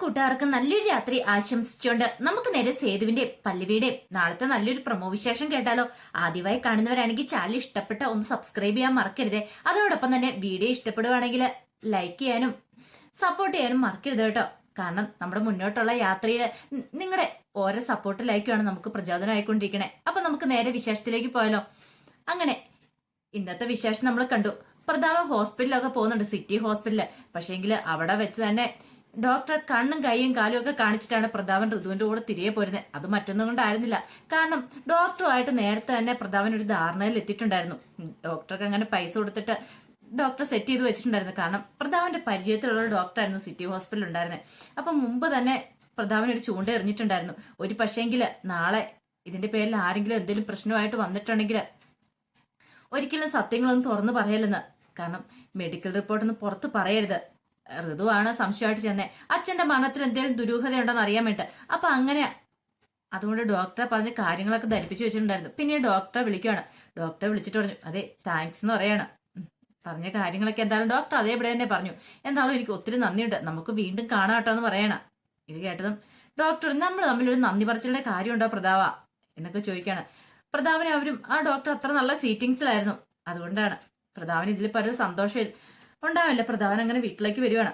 കൂട്ടുകാർക്ക് നല്ലൊരു രാത്രി ആശംസിച്ചുകൊണ്ട് നമുക്ക് നേരെ സേതുവിന്റെ പല്ലവിയുടെ നാളത്തെ നല്ലൊരു പ്രമോ വിശേഷം കേട്ടാലോ? ആദ്യമായി കാണുന്നവരാണെങ്കിൽ ചാനൽ ഇഷ്ടപ്പെട്ട ഒന്ന് സബ്സ്ക്രൈബ് ചെയ്യാൻ മറക്കരുത്. അതോടൊപ്പം തന്നെ വീഡിയോ ഇഷ്ടപ്പെടുവാണെങ്കിൽ ലൈക്ക് ചെയ്യാനും സപ്പോർട്ട് ചെയ്യാനും മറക്കരുത് കേട്ടോ. കാരണം നമ്മുടെ മുന്നോട്ടുള്ള യാത്രയിൽ നിങ്ങളുടെ ഓരോ സപ്പോർട്ട് ലൈക്കുമാണ് നമുക്ക് പ്രചോദനമായിക്കൊണ്ടിരിക്കണേ അപ്പൊ നമുക്ക് നേരെ വിശേഷത്തിലേക്ക് പോയാലോ? അങ്ങനെ ഇന്നത്തെ വിശേഷം നമ്മൾ കണ്ടു. പ്രധാന ഹോസ്പിറ്റലൊക്കെ പോകുന്നുണ്ട് സിറ്റി ഹോസ്പിറ്റലിൽ പക്ഷേങ്കിൽ അവിടെ വെച്ച് തന്നെ ഡോക്ടർ കണ്ണും കൈയും കാലും ഒക്കെ കാണിച്ചിട്ടാണ് പ്രതാപൻ ഋതുവിന്റെ കൂടെ തിരികെ പോരുന്നത് അത് മറ്റൊന്നും കൊണ്ടായിരുന്നില്ല. കാരണം ഡോക്ടറുമായിട്ട് നേരത്തെ തന്നെ പ്രതാപൻ ഒരു ധാരണയിൽ എത്തിയിട്ടുണ്ടായിരുന്നു. ഡോക്ടർക്ക് അങ്ങനെ പൈസ കൊടുത്തിട്ട് ഡോക്ടർ സെറ്റ് ചെയ്ത് വെച്ചിട്ടുണ്ടായിരുന്നു. കാരണം പ്രതാപന്റെ പരിചയത്തിലുള്ള ഡോക്ടറായിരുന്നു സിറ്റി ഹോസ്പിറ്റലിൽ ഉണ്ടായിരുന്നത് അപ്പൊ മുമ്പ് തന്നെ പ്രതാപൻ ഒരു ചൂണ്ട എറിഞ്ഞിട്ടുണ്ടായിരുന്നു. ഒരു പക്ഷേങ്കിൽ നാളെ ഇതിന്റെ പേരിൽ ആരെങ്കിലും എന്തെങ്കിലും പ്രശ്നമായിട്ട് വന്നിട്ടുണ്ടെങ്കിൽ ഒരിക്കലും സത്യങ്ങളൊന്നും തുറന്നു പറയല്ലെന്ന്. കാരണം മെഡിക്കൽ റിപ്പോർട്ടൊന്നും പുറത്ത് പറയരുത്. ഋതുവാണ് സംശയമായിട്ട് ചെന്നേ. അച്ഛന്റെ മരണത്തിൽ എന്തെങ്കിലും ദുരൂഹതയുണ്ടെന്ന് അറിയാൻ വേണ്ടിട്ട്. അപ്പൊ അങ്ങനെ അതുകൊണ്ട് ഡോക്ടറെ പറഞ്ഞ് കാര്യങ്ങളൊക്കെ ധരിപ്പിച്ചു വെച്ചിട്ടുണ്ടായിരുന്നു. പിന്നെ ഡോക്ടറെ വിളിക്കുകയാണ് ഡോക്ടറെ വിളിച്ചിട്ട് പറഞ്ഞു അതെ താങ്ക്സ് എന്ന് പറയാണ്. പറഞ്ഞ കാര്യങ്ങളൊക്കെ എന്തായാലും ഡോക്ടർ അതേപോലെ തന്നെ പറഞ്ഞു. എന്തായാലും എനിക്ക് ഒത്തിരി നന്ദിയുണ്ട്. നമുക്ക് വീണ്ടും കാണാട്ടോ എന്ന് പറയണം. ഇത് കേട്ടതും ഡോക്ടർ നമ്മൾ തമ്മിലൊരു നന്ദി പറച്ചിലിന്റെ കാര്യമുണ്ടോ പ്രതാവ എന്നൊക്കെ ചോദിക്കാണ്. പ്രതാപനെ അവരും ആ ഡോക്ടർ അത്ര നല്ല സീറ്റിംഗ്സിലായിരുന്നു അതുകൊണ്ടാണ്. പ്രതാപന് ഇതിൽ പല സന്തോഷം ഉണ്ടാവില്ല പ്രധാനം അങ്ങനെ വീട്ടിലേക്ക് വരുവാണ്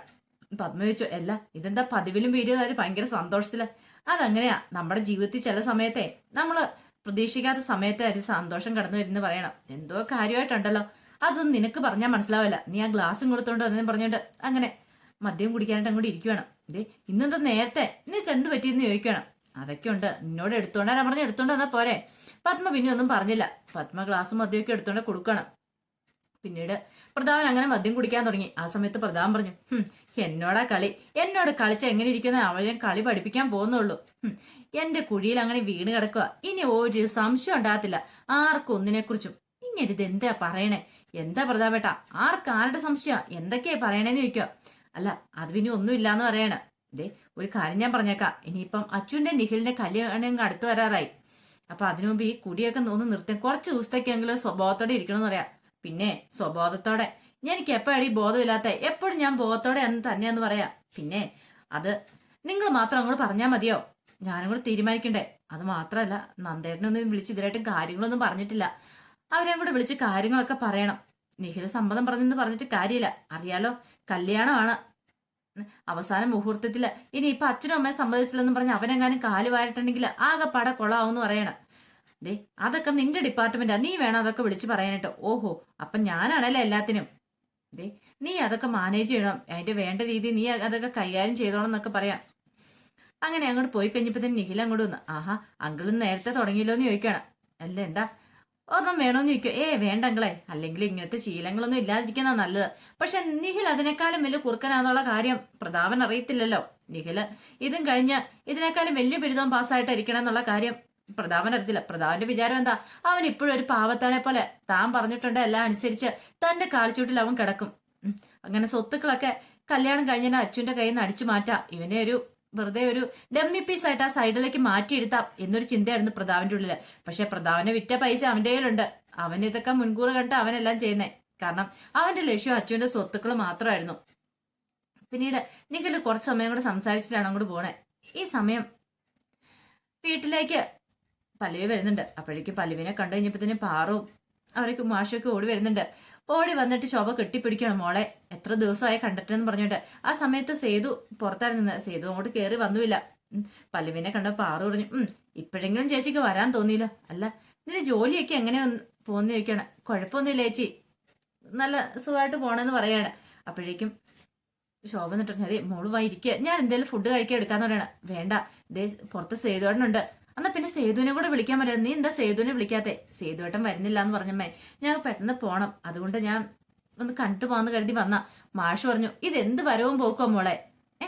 പത്മ ചോദിച്ചു അല്ല ഇതെന്താ പതിവിലും വീഡിയോ ഭയങ്കര സന്തോഷത്തിൽ? അതങ്ങനെയാ. നമ്മുടെ ജീവിതത്തിൽ ചില സമയത്തെ നമ്മൾ പ്രതീക്ഷിക്കാത്ത സമയത്തെ ഒരു സന്തോഷം കടന്നു വരുന്ന പറയണം. എന്തോ കാര്യമായിട്ടുണ്ടല്ലോ. അതൊന്നും നിനക്ക് പറഞ്ഞാൽ മനസ്സിലാവില്ല. നീ ആ ഗ്ലാസും കൊടുത്തോണ്ട് അതെന്നും പറഞ്ഞോണ്ട് അങ്ങനെ മദ്യം കുടിക്കാനായിട്ട് അങ്ങോട്ട് ഇരിക്കുവാണ്. ഇതേ ഇന്നെന്താ നേരത്തെ? നിനക്ക് എന്ത് പറ്റിയെന്ന് ചോദിക്കണം അതൊക്കെ ഉണ്ട്. നിന്നോട് എടുത്തോണ്ടാ ഞാൻ പറഞ്ഞ എടുത്തോണ്ട് വന്നാ പോരെ. പത്മ പിന്നെ ഒന്നും പറഞ്ഞില്ല. പത്മ ഗ്ലാസും മദ്യമൊക്കെ എടുത്തോണ്ട് കൊടുക്കണം. പിന്നീട് പ്രതാപൻ അങ്ങനെ മദ്യം കുടിക്കാൻ തുടങ്ങി. ആ സമയത്ത് പ്രതാപൻ പറഞ്ഞു "ഹും, എന്നോടാ കളി. എന്നോട് കളിച്ച എങ്ങനെ ഇരിക്കുന്ന? ഞാൻ കളി പഠിപ്പിക്കാൻ പോകുന്നുള്ളൂ. എന്റെ കുഴിയിൽ അങ്ങനെ വീണ് കിടക്കുക ഇനി ഒരു സംശയം ഉണ്ടാകത്തില്ല. ആർക്കും ഒന്നിനെ കുറിച്ചും ഇങ്ങനെ ഇത് എന്താ പറയണേ? എന്താ പ്രതാപേട്ട? ആർക്ക് ആരുടെ സംശയ? എന്തൊക്കെയാ പറയണേന്ന് ചോദിക്കുക അല്ല അത് പിന്നെ ഒന്നുമില്ലാന്ന് പറയണ. ദേ ഒരു കാര്യം ഞാൻ പറഞ്ഞേക്കാം. ഇനിയിപ്പം അച്ഛന്റെ നിഖിലിന്റെ കല്യാണം അടുത്ത് വരാറായി. അപ്പൊ അതിനു മുമ്പ് ഈ കുടിയൊക്കെ ഒന്ന് നിർത്തി. കുറച്ച് ദിവസത്തേക്കെങ്കിലും സ്വഭാവത്തോടെ ഇരിക്കണം എന്ന് പറയാം. പിന്നെ സ്വബോധത്തോടെ. എനിക്ക് എപ്പോഴാണ് ഈ ബോധമില്ലാത്ത എപ്പോഴും ഞാൻ ബോധത്തോടെ എന്ന് തന്നെയെന്ന് പറയാം. പിന്നെ അത് നിങ്ങൾ മാത്രം അങ്ങോട്ട് പറഞ്ഞാൽ മതിയോ? ഞാനും കൂടെ തീരുമാനിക്കണ്ടേ? അത് മാത്രമല്ല നന്ദേട്ടനൊന്നും വിളിച്ച് ഇതിലായിട്ടും കാര്യങ്ങളൊന്നും പറഞ്ഞിട്ടില്ല. അവരെയും കൂടെ വിളിച്ച് കാര്യങ്ങളൊക്കെ പറയണം. നിഖില സമ്മതം പറഞ്ഞെന്ന് പറഞ്ഞിട്ട് കാര്യമില്ല. അറിയാലോ കല്യാണമാണ്. അവസാന മുഹൂർത്തത്തിൽ ഇനി ഇപ്പൊ അച്ഛനും അമ്മയും സമ്മതിച്ചില്ലെന്ന് പറഞ്ഞ് അവനെങ്ങാനും കാൽ വാരിട്ടുണ്ടെങ്കിൽ ആകെ പട കൊളാവെന്ന് പറയണം. ദേ അതൊക്കെ നിന്റെ ഡിപ്പാർട്ട്മെന്റാ. നീ വേണം അതൊക്കെ വിളിച്ചു പറയാനായിട്ട്. ഓഹോ അപ്പൊ ഞാനാണല്ലേ എല്ലാത്തിനും? ദേ നീ അതൊക്കെ മാനേജ് ചെയ്യണം. അതിന്റെ വേണ്ട രീതി നീ അതൊക്കെ കൈകാര്യം ചെയ്തോണം എന്നൊക്കെ പറയാം. അങ്ങനെ അങ്ങോട്ട് പോയി കഴിഞ്ഞപ്പോ തന്നെ നിഖിൽ അങ്ങോട്ട് വന്നു ആഹാ അങ്കിളും നേരത്തെ തുടങ്ങിയല്ലോ എന്ന് ചോദിക്കണം അല്ല എന്താ? ഒന്നും വേണോന്ന് ചോദിക്കും. ഏ വേണ്ട അങ്കിളെ. അല്ലെങ്കിൽ ഇങ്ങനത്തെ ശീലങ്ങളൊന്നും ഇല്ലാതിരിക്കുന്ന നല്ലത്. പക്ഷെ നിഖിൽ അതിനേക്കാളും വലിയ കുറുക്കനാന്നുള്ള കാര്യം പ്രതാപൻ അറിയത്തില്ലല്ലോ. നിഖിൽ ഇതും കഴിഞ്ഞ് ഇതിനേക്കാളും വലിയ ബിരുദം പാസ്സായിട്ടിരിക്കണം എന്നുള്ള കാര്യം പ്രതാപൻ അറിയത്തില്ല പ്രതാപന്റെ വിചാരം എന്താ? അവൻ ഇപ്പോഴും ഒരു പാവത്താനെ പോലെ. താൻ പറഞ്ഞിട്ടുണ്ട് എല്ലാം അനുസരിച്ച് തന്റെ കാളിച്ചൂട്ടിൽ അവൻ കിടക്കും. അങ്ങനെ സ്വത്തുക്കളൊക്കെ കല്യാണം കഴിഞ്ഞാൽ അച്ഛന്റെ കയ്യിൽ നിന്ന് അടിച്ചു മാറ്റാം. ഇവനെ ഒരു വെറുതെ ഒരു ഡമ്മി പീസ് ആയിട്ട് ആ സൈഡിലേക്ക് മാറ്റിയെടുത്താം എന്നൊരു ചിന്തയായിരുന്നു പ്രതാപന്റെ ഉള്ളിൽ. പക്ഷെ പ്രതാപനെ വിറ്റ പൈസ അവന്റെ കയ്യിലുണ്ട്. അവൻ ഇതൊക്കെ മുൻകൂർ കണ്ട് അവനെല്ലാം ചെയ്യുന്നേ. കാരണം അവന്റെ ലക്ഷ്യം അച്ഛന്റെ സ്വത്തുക്കൾ മാത്രമായിരുന്നു. പിന്നീട് നിങ്ങൾ കുറച്ച് സമയം കൂടെ സംസാരിച്ചിട്ടാണ് അങ്ങോട്ട് പോണേ. ഈ സമയം വീട്ടിലേക്ക് പല്ലവി വരുന്നുണ്ട്. അപ്പോഴേക്കും പല്ലവിനെ കണ്ടു കഴിഞ്ഞപ്പോ പാറും അവരൊക്കെ മാഷൊക്കെ ഓടി വരുന്നുണ്ട്. ഓടി വന്നിട്ട് ശോഭ കെട്ടിപ്പിടിക്കണം മോളെ. എത്ര ദിവസമായി കണ്ടിട്ടെന്ന് പറഞ്ഞോണ്ട് ആ സമയത്ത് സേതു പുറത്തായിരുന്നു സേതു അങ്ങോട്ട് കയറി വന്നുമില്ല. പല്ലവിനെ കണ്ട പാറു പറഞ്ഞു ഉം ഇപ്പോഴെങ്കിലും ചേച്ചിക്ക് വരാൻ തോന്നിയില്ല. അല്ല നിന്റെ ജോലിയൊക്കെ എങ്ങനെ പോന്ന് ചോദിക്കാണ് കുഴപ്പമൊന്നുമില്ല ചേച്ചി. നല്ല സുഖമായിട്ട് പോണെന്ന് പറയാണ് അപ്പോഴേക്കും ശോഭ എന്നിട്ട് അതെ മോൾ വായിരിക്കുക ഞാൻ എന്തെങ്കിലും ഫുഡ് കഴിക്കാൻ എടുക്കാന്ന് പറയണം. വേണ്ട. ദേ പുറത്ത് സേതുവേട്ടനുണ്ട്. എന്നാ പിന്നെ സേതുവിനെ കൂടെ വിളിക്കാൻ പറ്റില്ല നീ എന്താ സേതുവിനെ വിളിക്കാത്തെ? സേതുവേട്ടൻ വരുന്നില്ല എന്ന് പറഞ്ഞമ്മേ. ഞാൻ പെട്ടെന്ന് പോണം. അതുകൊണ്ട് ഞാൻ ഒന്ന് കണ്ടു പോകാന്ന് കരുതി വന്ന. മാഷ് പറഞ്ഞു ഇത് എന്ത് വരവും പോക്കോ മോളെ? ഏ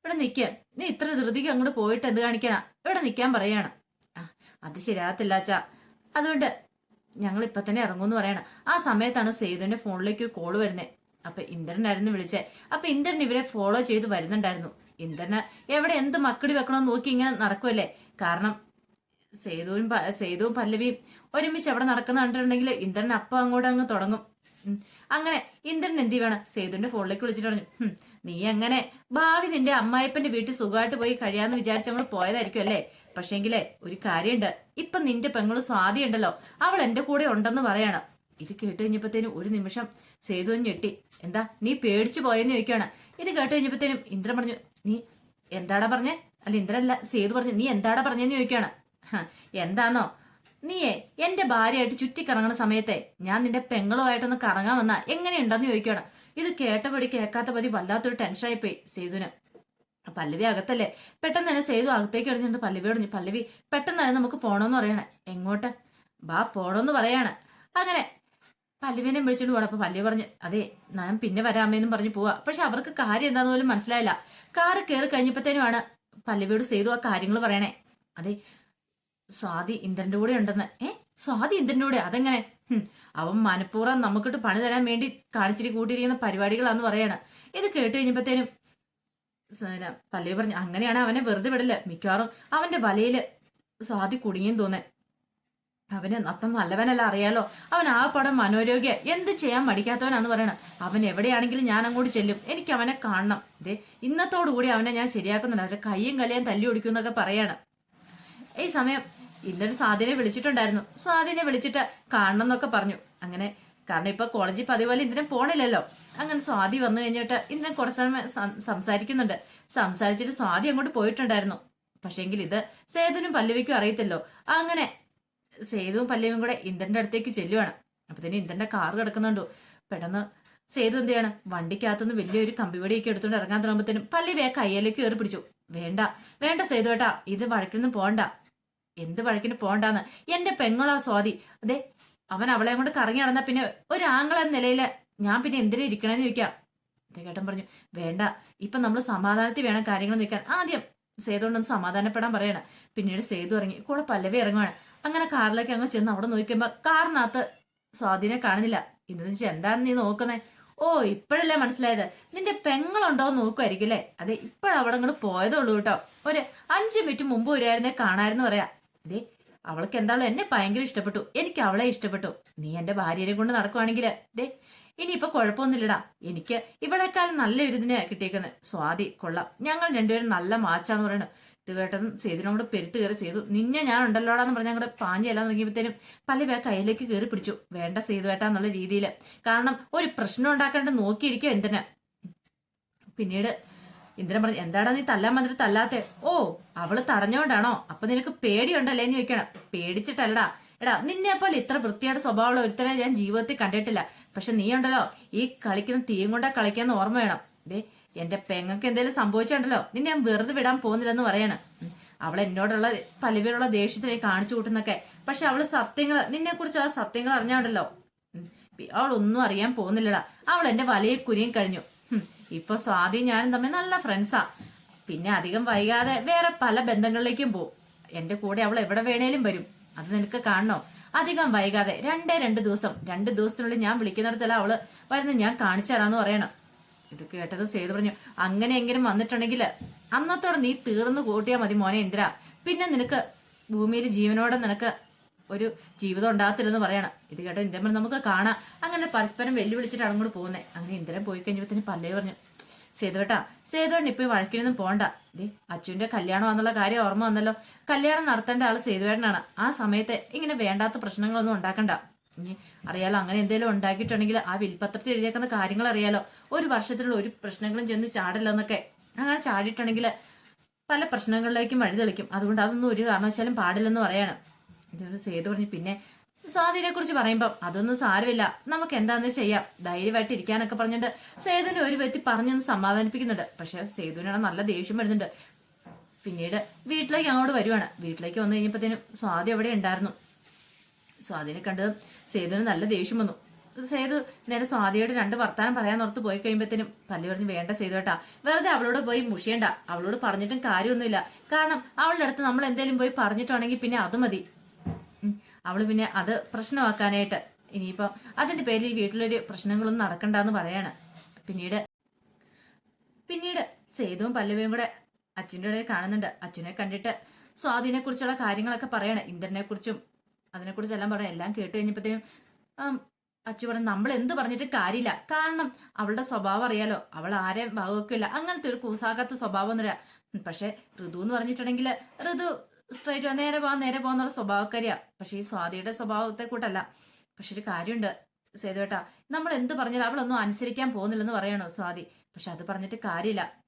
ഇവിടെ നിക്ക. നീ ഇത്ര ധൃതിക്ക് അങ്ങോട്ട് പോയിട്ട് എന്ത് കാണിക്കാനാ? ഇവിടെ നിക്കാൻ പറയാണ്. ആ അത് ശരിയാകത്തില്ല അച്ഛാ. അതുകൊണ്ട് ഞങ്ങൾ ഇപ്പൊ തന്നെ ഇറങ്ങുമെന്ന് പറയണം. ആ സമയത്താണ് സേതുവിന്റെ ഫോണിലേക്ക് ഒരു കോൾ വരുന്നത് അപ്പൊ ഇന്ദ്രനായിരുന്നു വിളിച്ചേ. അപ്പൊ ഇന്ദ്രൻ ഇവരെ ഫോളോ ചെയ്ത് വരുന്നുണ്ടായിരുന്നു. ഇന്ദ്രന് എവിടെ എന്ത് മക്കടി വെക്കണമെന്ന് നോക്കി ഇങ്ങനെ നടക്കുമല്ലേ കാരണം സേതുവും സേതുവും പല്ലവിയും ഒരുമിച്ച് അവിടെ നടക്കുന്ന കണ്ടിട്ടുണ്ടെങ്കിൽ ഇന്ദ്രൻ അപ്പം അങ്ങോട്ട് അങ്ങ് തുടങ്ങും. അങ്ങനെ ഇന്ദ്രൻ എന്ത് വേണം സേതുവിന്റെ ഫോണിലേക്ക് വിളിച്ചിട്ട് പറഞ്ഞു നീ അങ്ങനെ ഭാവി നിന്റെ അമ്മായിപ്പന്റെ വീട്ടിൽ സുഖമായിട്ട് പോയി കഴിയാന്ന് വിചാരിച്ച നമ്മൾ പോയതായിരിക്കും അല്ലേ? പക്ഷേങ്കിലേ ഒരു കാര്യമുണ്ട്. ഇപ്പൊ നിന്റെ പെങ്ങൾ സ്വാതി ഉണ്ടല്ലോ. അവൾ എന്റെ കൂടെ ഉണ്ടെന്ന് പറയണം. ഇത് കേട്ട് കഴിഞ്ഞപ്പോഴത്തേനും ഒരു നിമിഷം സേതു ഞെട്ടി. എന്താ നീ പേടിച്ചു പോയെന്ന് ചോദിക്കുകയാണ്. ഇത് കേട്ട് കഴിഞ്ഞപ്പോഴത്തേനും ഇന്ദ്രൻ പറഞ്ഞു നീ എന്താടാ പറഞ്ഞേ? അല്ല ഇന്ദ്രല്ല സേതു പറഞ്ഞു നീ എന്താടാ പറഞ്ഞെന്ന് എന്താണോ എന്താന്നോ? നീയേ എന്റെ ഭാര്യയായിട്ട് ചുറ്റിക്കറങ്ങുന്ന സമയത്തെ ഞാൻ നിന്റെ പെങ്ങളുമായിട്ടൊന്ന് കറങ്ങാൻ വന്നാ എങ്ങനെയുണ്ടെന്ന് ചോദിക്കുകയാണ് ഇത് കേട്ടപടി കേൾക്കാത്ത പതി വല്ലാത്തൊരു ടെൻഷനായി പോയി സേതുവിന്. പല്ലവി അകത്തല്ലേ? പെട്ടെന്ന് തന്നെ സേതു അകത്തേക്ക് എറിഞ്ഞിട്ട് പല്ലവിയോട് പറഞ്ഞു പല്ലവി പെട്ടെന്ന് തന്നെ നമുക്ക് പോണോന്ന് പറയണേ. എങ്ങോട്ട്? ബാ പോണോന്ന് പറയാണ്. അങ്ങനെ പല്ലവിനെ വിളിച്ചിട്ട് പോകണം അപ്പൊ പല്ലവി പറഞ്ഞു അതെ ഞാൻ പിന്നെ വരാമേന്നും പറഞ്ഞു പോവാ. പക്ഷെ അവർക്ക് കാര്യം എന്താന്ന് പോലും മനസ്സിലായില്ല. കാറ് കയറി കഴിഞ്ഞപ്പോഴത്തേനുമാണ് പല്ലവിയോട് സേതു ആ കാര്യങ്ങൾ പറയണേ. അതെ സ്വാതി ഇന്ദ്രന്റെ കൂടെ ഉണ്ടെന്ന്. ഏ സ്വാതി ഇന്ദ്രന്റെ കൂടെ? അതെങ്ങനെ? അവൻ മനഃപൂർവം നമുക്കിട്ട് പണി തരാൻ വേണ്ടി കാണിച്ചിട്ട് കൂട്ടിയിരിക്കുന്ന പരിപാടികളാന്ന് പറയാണ്. ഇത് കേട്ട് കഴിഞ്ഞപ്പോഴത്തേനും പല്ലവി പറഞ്ഞു അങ്ങനെയാണ് അവനെ വെറുതെ വിടില്ല മിക്കവാറും അവന്റെ വലയിൽ സ്വാതി കുടുങ്ങിയും തോന്നേ. അവന് അത്ര നല്ലവനല്ല അറിയാലോ? അവൻ ആ പടം മനോരോഗ്യ എന്ത് ചെയ്യാൻ മടിക്കാത്തവനാന്ന് പറയണം. അവൻ എവിടെയാണെങ്കിലും ഞാൻ അങ്ങോട്ട് ചെല്ലും. എനിക്ക് അവനെ കാണണം. ഇതേ ഇന്നത്തോടുകൂടി അവനെ ഞാൻ ശരിയാക്കുന്നുണ്ട്. അവരുടെ കയ്യും കലയും തല്ലി ഒടിക്കും എന്നൊക്കെ പറയാണ്. ഈ സമയം ഇന്നൊരു സ്വാധീനെ വിളിച്ചിട്ടുണ്ടായിരുന്നു. സ്വാധീനെ വിളിച്ചിട്ട് കാണണം എന്നൊക്കെ പറഞ്ഞു. അങ്ങനെ കാരണം ഇപ്പൊ കോളേജിൽ പതിപോലെ ഇന്ദ്രൻ പോണില്ലല്ലോ. അങ്ങനെ സ്വാതി വന്നു കഴിഞ്ഞിട്ട് ഇന്ദ്രൻ കുറച്ച് സമയം സംസാരിക്കുന്നുണ്ട്. സംസാരിച്ചിട്ട് സ്വാതി അങ്ങോട്ട് പോയിട്ടുണ്ടായിരുന്നു. പക്ഷേങ്കിൽ ഇത് സേതുനും പല്ലവിക്കും അറിയത്തില്ലോ. അങ്ങനെ സേതുവും പല്ലവിയും കൂടെ ഇന്ദ്രന്റെ അടുത്തേക്ക് ചെല്ലുവാണ്. അപ്പൊ തന്നെ ഇന്ദ്രന്റെ കാർ കിടക്കുന്നുണ്ടോ. പെട്ടെന്ന് സേതു എന്ത് ചെയ്യാണ്? വണ്ടിക്കകത്തുനിന്ന് വലിയൊരു കമ്പിവടിയൊക്കെ എടുത്തുകൊണ്ട് ഇറങ്ങാൻ തുടങ്ങുമ്പോഴത്തേനും പല്ലവി ആ കയ്യിലേക്ക് കയറി പിടിച്ചു. വേണ്ട വേണ്ട സേതു ഏട്ടാ ഇത് വഴക്കിനൊന്നും പോണ്ട എന്ത് വഴക്കിന് പോണ്ടാന്ന് എന്റെ പെങ്ങളാ സ്വാതി. അതെ അവൻ അവളെ കൊണ്ട് കറങ്ങി നടന്ന പിന്നെ ഒരു ആങ്ങള നിലയിൽ ഞാൻ പിന്നെ എന്തിനാ ഇരിക്കണമെന്ന് ചോദിക്കാം. കേട്ടൻ പറഞ്ഞു വേണ്ട ഇപ്പൊ നമ്മൾ സമാധാനത്തിൽ വേണം കാര്യങ്ങൾ നിൽക്കാൻ ആദ്യം സേതുകൊണ്ടൊന്ന് സമാധാനപ്പെടാൻ പറയണം. പിന്നീട് സേതു ഇറങ്ങി കൂടെ പല്ലവി ഇറങ്ങുവാണ്. അങ്ങനെ കാറിലേക്ക് അങ്ങ് ചെന്ന് അവിടെ നോക്കിയപ്പോ കാറിനകത്ത് സ്വാധീനം കാണുന്നില്ല. ഇന്ന് എന്താണ് നീ നോക്കുന്നേ? ഓ ഇപ്പോഴല്ലേ മനസ്സിലായത്? നിന്റെ പെങ്ങളുണ്ടോ നോക്കുമായിരിക്കും അല്ലേ? അതെ ഇപ്പോഴവിടെ അങ്ങോട്ട് പോയതേ ഉള്ളൂ കേട്ടോ. ഒരു അഞ്ച് മിനിറ്റ് മുമ്പ് വരുമായിരുന്നേ കാണാമായിരുന്നു പറയാ. ദേ അവൾക്ക് എന്താണോ എന്നെ ഭയങ്കര ഇഷ്ടപ്പെട്ടു. എനിക്ക് അവളെ ഇഷ്ടപ്പെട്ടു. നീ എന്റെ ഭാര്യനെ കൊണ്ട് നടക്കുവാണെങ്കിൽ ദേ ഇനിയിപ്പൊ കുഴപ്പമൊന്നുമില്ലടാ. എനിക്ക് ഇവളെക്കാളും നല്ല ഒരുതിന് കിട്ടിയേക്കുന്നത് സ്വാതി കൊള്ളാം. ഞങ്ങൾ രണ്ടുപേരും നല്ല മാച്ചാന്ന് പറയണം. ഇത് കേട്ടതും സേതുവിനോട് പെരുത്ത് കയറി സേതു നിന്നെ ഞാൻ ഉണ്ടല്ലോടാന്ന് പറഞ്ഞ പാഞ്ഞി എല്ലാം തുടങ്ങിയപ്പോഴത്തേനും പല പേർ കയ്യിലേക്ക് കയറി പിടിച്ചു. വേണ്ട സേതുവേട്ടാ എന്നുള്ള രീതിയിൽ കാരണം ഒരു പ്രശ്നം ഉണ്ടാക്കാണ്ട് നോക്കിയിരിക്കോ എന്തിനാ പിന്നീട് ഇന്ദ്രൻ പറഞ്ഞു എന്താടാ നീ തല്ലാൻ വന്നിട്ട് തല്ലാത്തെ? ഓ അവൾ തടഞ്ഞോണ്ടാണോ? അപ്പൊ നിനക്ക് പേടിയുണ്ടല്ലേ എന്ന് ചോദിക്കണം. പേടിച്ചിട്ടല്ലടാ. എടാ നിന്നെ ഇത്ര വൃത്തിയുടെ സ്വഭാവമുള്ള ഒരുത്തനെ ഞാൻ ജീവിതത്തിൽ കണ്ടിട്ടില്ല. പക്ഷെ നീ ഉണ്ടല്ലോ ഈ കളിക്കുന്ന തീയും കൊണ്ടാ കളിക്കാന്ന് ഓർമ്മ വേണം. ദേ എന്റെ പെങ്ങൾക്ക് എന്തെങ്കിലും സംഭവിച്ചിട്ടുണ്ടല്ലോ നിന്നെ ഞാൻ വെറുതെ വിടാൻ പോകുന്നില്ലെന്ന് പറയണം. അവൾ എന്നോടുള്ള പലവരുള്ള ദേഷ്യത്തിനെ കാണിച്ചു കൂട്ടുന്നൊക്കെ. പക്ഷെ അവൾ സത്യങ്ങൾ നിന്നെ കുറിച്ചുള്ള സത്യങ്ങൾ അറിഞ്ഞാണ്ടല്ലോ. അവൾ ഒന്നും അറിയാൻ പോകുന്നില്ലടാ. അവൾ എന്റെ വലിയ കുനിയും കഴിഞ്ഞു. ഇപ്പൊ സ്വാതി ഞാനും തമ്മിൽ നല്ല ഫ്രണ്ട്സാ പിന്നെ അധികം വൈകാതെ വേറെ പല ബന്ധങ്ങളിലേക്കും പോകും എന്റെ കൂടെ അവൾ എവിടെ വേണേലും വരും. അത് നിനക്ക് കാണണോ? അധികം വൈകാതെ രണ്ടേ രണ്ട് ദിവസം രണ്ട് ദിവസത്തിനുള്ളിൽ ഞാൻ വിളിക്കുന്നിടത്തല്ല അവൾ വരുന്ന ഞാൻ കാണിച്ചു തരാന്ന് പറയണം. ഇത് കേട്ടത് ചെയ്തു പറഞ്ഞു അങ്ങനെയെങ്കിലും വന്നിട്ടുണ്ടെങ്കിൽ അന്നത്തോടെ നീ തീർന്നു കൂട്ടിയാ മതി മോനെ ഇന്ദിര. പിന്നെ നിനക്ക് ഭൂമിയിൽ ജീവനോടെ നിനക്ക് ഒരു ജീവിതം ഉണ്ടാകത്തില്ലെന്ന് പറയണം. ഇത് കേട്ട ഇന്ദ്രൻ നമുക്ക് കാണാം. അങ്ങനെ പരസ്പരം വെല്ലുവിളിച്ചിട്ട് അങ്ങോട്ട് പോകുന്നത് അങ്ങനെ ഇന്ദ്രൻ പോയി കഴിഞ്ഞപ്പോൾ തന്നെ പല്ലേ പറഞ്ഞു സേതുവേട്ടാ സേതുവേട്ടൻ ഇപ്പൊ വഴക്കിനൊന്നും പോണ്ട. ദേ അച്ഛന്റെ കല്യാണം എന്നുള്ള കാര്യം ഓർമ്മ വന്നല്ലോ. കല്യാണം നടത്തേണ്ട ആൾ സേതുവേട്ടനാണ്. ആ സമയത്ത് ഇങ്ങനെ വേണ്ടാത്ത പ്രശ്നങ്ങളൊന്നും ഉണ്ടാക്കണ്ട. ഇനി അറിയാലോ അങ്ങനെ എന്തെങ്കിലും ഉണ്ടാക്കിയിട്ടുണ്ടെങ്കിൽ ആ വിൽപത്രത്തിൽ എഴുതിയേക്കുന്ന കാര്യങ്ങൾ അറിയാലോ. ഒരു വർഷത്തിലുള്ള ഒരു പ്രശ്നങ്ങളും ചെന്ന് ചാടില്ലെന്നൊക്കെ അങ്ങനെ ചാടിയിട്ടുണ്ടെങ്കിൽ പല പ്രശ്നങ്ങളിലേക്കും വഴിതെളിക്കും. അതുകൊണ്ട് അതൊന്നും ഒരു കാരണവശാലും പാടില്ലെന്ന് പറയാണ്. ഇതൊരു സേതു പറഞ്ഞു പിന്നെ സ്വാതിനെ കുറിച്ച് പറയുമ്പോൾ അതൊന്നും സാരമില്ല. നമുക്ക് എന്താന്ന് ചെയ്യാം. ധൈര്യമായിട്ട് ഇരിക്കാനൊക്കെ പറഞ്ഞിട്ട് സേതുവിനെ ഒരു വ്യക്തി പറഞ്ഞൊന്ന് സമാധാനിപ്പിക്കുന്നുണ്ട്. പക്ഷെ സേതുവിനാണ് നല്ല ദേഷ്യം വരുന്നുണ്ട്. പിന്നീട് വീട്ടിലേക്ക് അങ്ങോട്ട് വരുവാണ്. വീട്ടിലേക്ക് വന്നു കഴിഞ്ഞപ്പോഴത്തേനും സ്വാതി അവിടെ ഉണ്ടായിരുന്നു. സ്വാതിനെ കണ്ടതും സേതുവിന് നല്ല ദേഷ്യം വന്നു. സേതു നേരെ സ്വാതിയോട് രണ്ട് വർത്താനം പറയാൻ ഓർത്ത് പോയി കഴിയുമ്പോഴത്തേനും പല്ലി പറഞ്ഞ് വേണ്ട സേതു കേട്ടാ വെറുതെ അവളോട് പോയി മുഷിയണ്ട. അവളോട് പറഞ്ഞിട്ടും കാര്യമൊന്നുമില്ല. കാരണം അവളുടെ അടുത്ത് നമ്മൾ എന്തെങ്കിലും പോയി പറഞ്ഞിട്ടാണെങ്കിൽ പിന്നെ അത് മതി. ഉം. അവൾ പിന്നെ അത് പ്രശ്നമാക്കാനായിട്ട് ഇനിയിപ്പോ അതിന്റെ പേരിൽ വീട്ടിലൊരു പ്രശ്നങ്ങളൊന്നും നടക്കണ്ടെന്ന് പറയാണ്. പിന്നീട് പിന്നീട് സേതുവും പല്ലവിയും കൂടെ അച്ഛന്റെ ഇടയിൽ കാണുന്നുണ്ട്. അച്ഛനെ കണ്ടിട്ട് സ്വാധീനെ കുറിച്ചുള്ള കാര്യങ്ങളൊക്കെ പറയണം. ഇന്ദ്രനെ കുറിച്ചും അതിനെ കുറിച്ചെല്ലാം പറയാം എല്ലാം കേട്ട് കഴിഞ്ഞപ്പോഴത്തേനും അച്ഛൻ പറഞ്ഞു നമ്മൾ എന്ത് പറഞ്ഞിട്ട് കാര്യമില്ല. കാരണം അവളുടെ സ്വഭാവം അറിയാലോ. അവൾ ആരെയും ഭാഗമൊക്കെയില്ല അങ്ങനത്തെ ഒരു കൂസാകാത്ത സ്വഭാവം ഒന്നുമില്ല പക്ഷെ ഋതു എന്ന് പറഞ്ഞിട്ടുണ്ടെങ്കിൽ ഋതു സ്ട്രൈറ്റ് നേരെ പോവാ നേരെ പോകാന്നുള്ള സ്വഭാവക്കാരിയാ. പക്ഷെ ഈ സ്വാതിയുടെ സ്വഭാവത്തെ കൂട്ടല്ല. പക്ഷെ ഒരു കാര്യമുണ്ട് സേതുവേട്ടാ. നമ്മൾ എന്ത് പറഞ്ഞാലും അവളൊന്നും അനുസരിക്കാൻ പോകുന്നില്ലെന്ന് പറയണോ സ്വാതി? പക്ഷെ അത് പറഞ്ഞിട്ട് കാര്യമില്ല.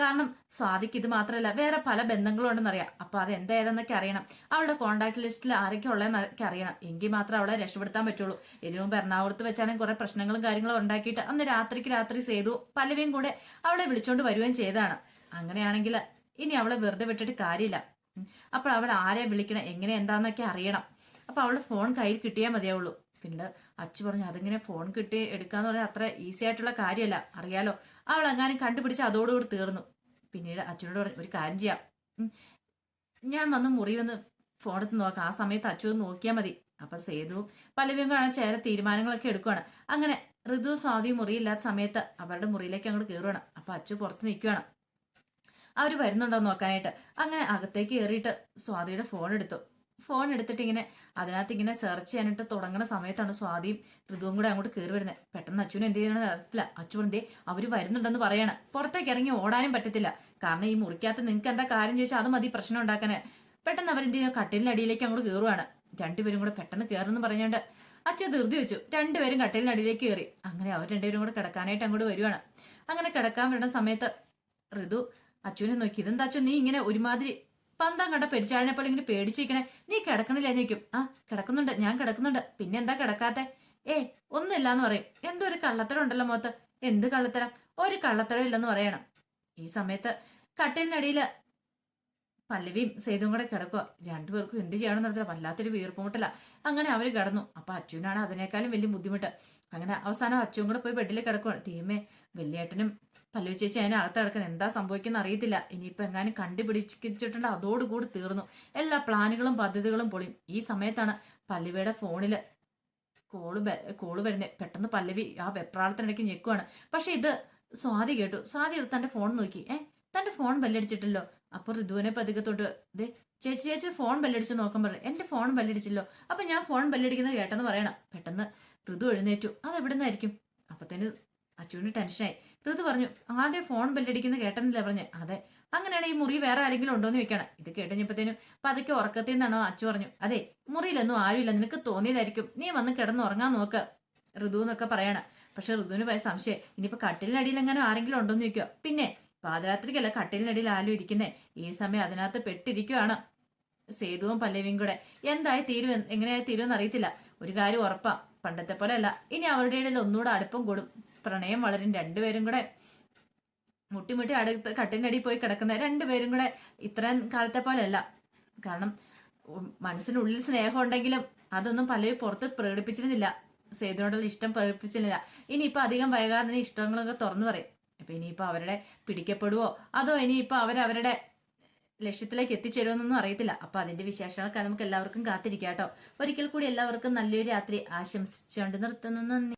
കാരണം സ്വാതിക്ക് ഇത് മാത്രമല്ല വേറെ പല ബന്ധങ്ങളും ഉണ്ടെന്ന് അറിയാം. അപ്പൊ അത് എന്തായതെന്നൊക്കെ അറിയണം. അവളുടെ കോണ്ടാക്ട് ലിസ്റ്റിൽ ആരൊക്കെ ഉള്ളതെന്നൊക്കെ അറിയണം. എങ്കിൽ മാത്രം അവളെ രക്ഷപ്പെടുത്താൻ പറ്റുള്ളൂ. ഇതിനു മുമ്പ് എറണാകുളത്ത് വെച്ചാണെങ്കിൽ കുറെ പ്രശ്നങ്ങളും കാര്യങ്ങളും ഉണ്ടാക്കിയിട്ട് അന്ന് രാത്രിക്ക് രാത്രി സേതു പലവേം കൂടെ അവളെ വിളിച്ചോണ്ട് വരികയും ചെയ്തതാണ്. അങ്ങനെയാണെങ്കിൽ ഇനി അവളെ വെറുതെ വിട്ടിട്ട് കാര്യമില്ല. അപ്പോൾ അവൾ ആരെ വിളിക്കണം എങ്ങനെ എന്താന്നൊക്കെ അറിയണം. അപ്പോൾ അവളുടെ ഫോൺ കയ്യിൽ കിട്ടിയാൽ മതിയാവുള്ളൂ. പിന്നീട് അച്ചു പറഞ്ഞു അതിങ്ങനെ ഫോൺ കിട്ടി എടുക്കാന്ന് പറഞ്ഞാൽ അത്ര ഈസി ആയിട്ടുള്ള കാര്യമല്ല അറിയാലോ. അവൾ അങ്ങനെ കണ്ടുപിടിച്ച് അതോടുകൂടി തീർന്നു. പിന്നീട് അച്ഛനോട് പറഞ്ഞു ഒരു കാര്യം ചെയ്യാം. ഞാൻ വന്ന് മുറി വന്ന് ഫോണെടുത്ത് നോക്കാം. ആ സമയത്ത് ഒന്ന് നോക്കിയാൽ മതി. അപ്പൊ സേതു പലവിയും കാണാൻ ചില തീരുമാനങ്ങളൊക്കെ എടുക്കുകയാണ് അങ്ങനെ ഋതു സ്വാതി മുറിയില്ലാത്ത സമയത്ത് അവരുടെ മുറിയിലേക്ക് അങ്ങോട്ട് കയറുകയാണ് അപ്പൊ അച്ചു പുറത്ത് നിൽക്കുകയാണ് അവർ വരുന്നുണ്ടോ നോക്കാനായിട്ട്. അങ്ങനെ അകത്തേക്ക് കയറിയിട്ട് സ്വാതിയുടെ ഫോൺ എടുത്തു. ഫോൺ എടുത്തിട്ട് ഇങ്ങനെ അതിനകത്ത് ഇങ്ങനെ സെർച്ച് ചെയ്യാനായിട്ട് തുടങ്ങുന്ന സമയത്താണ് സ്വാതിയും ഋതുവും കൂടെ അങ്ങോട്ട് കയറി വരുന്നത് പെട്ടെന്ന് അച്ഛനും എന്ത് ചെയ്യണമെന്ന് അറിയത്തില്ല. അച്ഛൻ എന്തേ അവർ വരുന്നുണ്ടെന്ന് പറയണം. പുറത്തേക്ക് ഇറങ്ങി ഓടാനും പറ്റത്തില്ല. കാരണം ഈ മുറിക്കകത്ത് നിങ്ങൾക്ക് എന്താ കാര്യം ചോദിച്ചാൽ അത് മതി പ്രശ്നം ഉണ്ടാക്കാന്. പെട്ടെന്ന് അവരെന്ത് ചെയ്യുക കട്ടിലിനടിയിലേക്ക് അങ്ങോട്ട് കയറുവാണ് രണ്ടുപേരും കൂടെ പെട്ടെന്ന് കയറുന്നു പറഞ്ഞുകൊണ്ട് അച്ഛൻ ധൃതി വെച്ചു. രണ്ടുപേരും കട്ടിലിനടിയിലേക്ക് കയറി അങ്ങനെ അവർ രണ്ടുപേരും കൂടെ കിടക്കാനായിട്ട് അങ്ങോട്ട് വരുവാണ്. അങ്ങനെ കിടക്കാൻ വരുന്ന സമയത്ത് ഋതു അച്ഛനെ നോക്കി ഇതെന്താ അച്ഛൻ? നീ ഇങ്ങനെ ഒരുമാതിരി പന്തം കണ്ട പെരിച്ചാഴിനെ പോലെ ഇങ്ങനെ പേടിച്ചിരിക്കണേ. നീ കിടക്കണില്ല ചോദിക്കും. ആ കിടക്കുന്നുണ്ട് ഞാൻ കിടക്കുന്നുണ്ട്. പിന്നെ എന്താ കിടക്കാത്തെ? ഏ ഒന്നുമില്ല എന്ന് പറയും. എന്തോ ഒരു കള്ളത്തരം ഉണ്ടല്ലോ മോത്ത്. എന്ത് കള്ളത്തരം? ഒരു കള്ളത്തരം ഇല്ലെന്ന് പറയണം. ഈ സമയത്ത് കട്ടിലിനടിയിൽ പല്ലവിയും സേതുവും കൂടെ കിടക്കുക രണ്ടുപേർക്കും എന്ത് ചെയ്യണമെന്ന് നടത്തില്ല വല്ലാത്തൊരു വീർപ്പുമുട്ടല. അങ്ങനെ അവർ കിടന്നു. അപ്പൊ അച്ഛനാണ് അതിനേക്കാളും വലിയ ബുദ്ധിമുട്ട്. അങ്ങനെ അവസാനം അച്ഛനും കൂടെ പോയി ബെഡിൽ കിടക്കുവാണ് തീമേ വലിയേട്ടനും പല്ലവി ചേച്ചി അതിനകത്ത് കിടക്കുന്നത് എന്താ സംഭവിക്കുന്ന അറിയത്തില്ല. ഇനിയിപ്പോ എങ്ങാനും കണ്ടുപിടിച്ചിട്ടുണ്ട്? അതോടുകൂടി തീർന്നു. എല്ലാ പ്ലാനുകളും പദ്ധതികളും പൊളിയും ഈ സമയത്താണ് പല്ലവിയുടെ ഫോണിൽ കോൾ കോൾ വരുന്നത് പെട്ടെന്ന് പല്ലവി ആ വെപ്രാളത്തിനിടയ്ക്ക് ഞെക്കുവാണ്. പക്ഷെ ഇത് സ്വാതി കേട്ടു. സ്വാതി എടുത്ത് തന്റെ ഫോൺ നോക്കി. ഏഹ് തന്റെ ഫോൺ ബെല്ലടിച്ചിട്ടല്ലോ. അപ്പൊ ഋതുവിനെ തൊട്ട് ദേ ചേച്ചി ചേച്ചി ഫോൺ ബല്ലടിച്ചു നോക്കാൻ പറഞ്ഞു. എന്റെ ഫോൺ ബെല്ലടിച്ചല്ലോ അപ്പൊ ഞാൻ ഫോൺ ബെല്ലടിക്കുന്നത് കേട്ടെന്ന് പറയണം. പെട്ടെന്ന് ഋതു എഴുന്നേറ്റു. അത് എവിടെ നിന്നായിരിക്കും അപ്പത്തേന് അച്ചുവിന് ടെൻഷനായി ഋതു പറഞ്ഞു ആരുടെ ഫോൺ ബെല്ലടിക്കുന്ന കേട്ടെന്നില്ല പറഞ്ഞു? അതെ. അങ്ങനെയാണ് ഈ മുറി വേറെ ആരെങ്കിലും ഉണ്ടോന്ന് ചോദിക്കണം. ഇത് കേട്ടുകഴിഞ്ഞപ്പോഴത്തേനും പതുക്കെ ഉറക്കത്തിൽ നിന്നാണോ അച്ചു പറഞ്ഞു. അതെ മുറിയിലൊന്നും ആരുമില്ല. നിനക്ക് തോന്നിയതായിരിക്കും. നീ വന്ന് കിടന്ന് ഉറങ്ങാൻ നോക്ക്. ഋതു എന്നൊക്കെ പറയണം. പക്ഷെ ഋതുവിന് പോയ സംശയം. ഇനിയിപ്പോ കട്ടിലിനടിയിൽ എങ്ങനെ ആരെങ്കിലും ഉണ്ടോന്ന് ചോദിക്കുക പിന്നെ പാതിരാത്രിക്കല്ല കട്ടിലിനടിയിൽ ആലു ഇരിക്കുന്നേ. ഈ സമയം അതിനകത്ത് പെട്ടിരിക്കുവാണ് സേതുവും പല്ലവിയും കൂടെ. എന്തായി തീരും എങ്ങനെയായി തീരുമെന്ന് അറിയത്തില്ല ഒരു കാര്യം ഉറപ്പാ പണ്ടത്തെ പോലെ അല്ല ഇനി അവരുടെ ഇടയിൽ ഒന്നുകൂടെ അടുപ്പം കൂടും. പ്രണയം വളരും രണ്ടുപേരും കൂടെ. മുട്ടിമുട്ടി അടുത്ത് കട്ടിന്റെ പോയി കിടക്കുന്ന രണ്ടുപേരും കൂടെ ഇത്രയും കാലത്തെ പോലെ അല്ല കാരണം മനസ്സിനുള്ളിൽ സ്നേഹം ഉണ്ടെങ്കിലും അതൊന്നും പലരും പുറത്ത് പ്രകടിപ്പിച്ചിരുന്നില്ല. സേതുവിനോടുള്ള ഇഷ്ടം പ്രകടിപ്പിച്ചിരുന്നില്ല. ഇനിയിപ്പോ അധികം വൈകാതെ ഇഷ്ടങ്ങളൊക്കെ തുറന്നു പറയും. അപ്പൊ ഇനിയിപ്പോ അവരുടെ പിടിക്കപ്പെടുവോ? അതോ ഇനിയിപ്പോ അവരവരുടെ ലക്ഷ്യത്തിലേക്ക് എത്തിച്ചേരുമെന്നൊന്നും അറിയത്തില്ല. അപ്പൊ അതിന്റെ വിശേഷങ്ങളൊക്കെ നമുക്ക് എല്ലാവർക്കും കാത്തിരിക്കാം കേട്ടോ. ഒരിക്കൽ കൂടി എല്ലാവർക്കും നല്ലൊരു രാത്രി ആശംസിച്ചുകൊണ്ട് നിർത്തുന്നു. നന്ദി.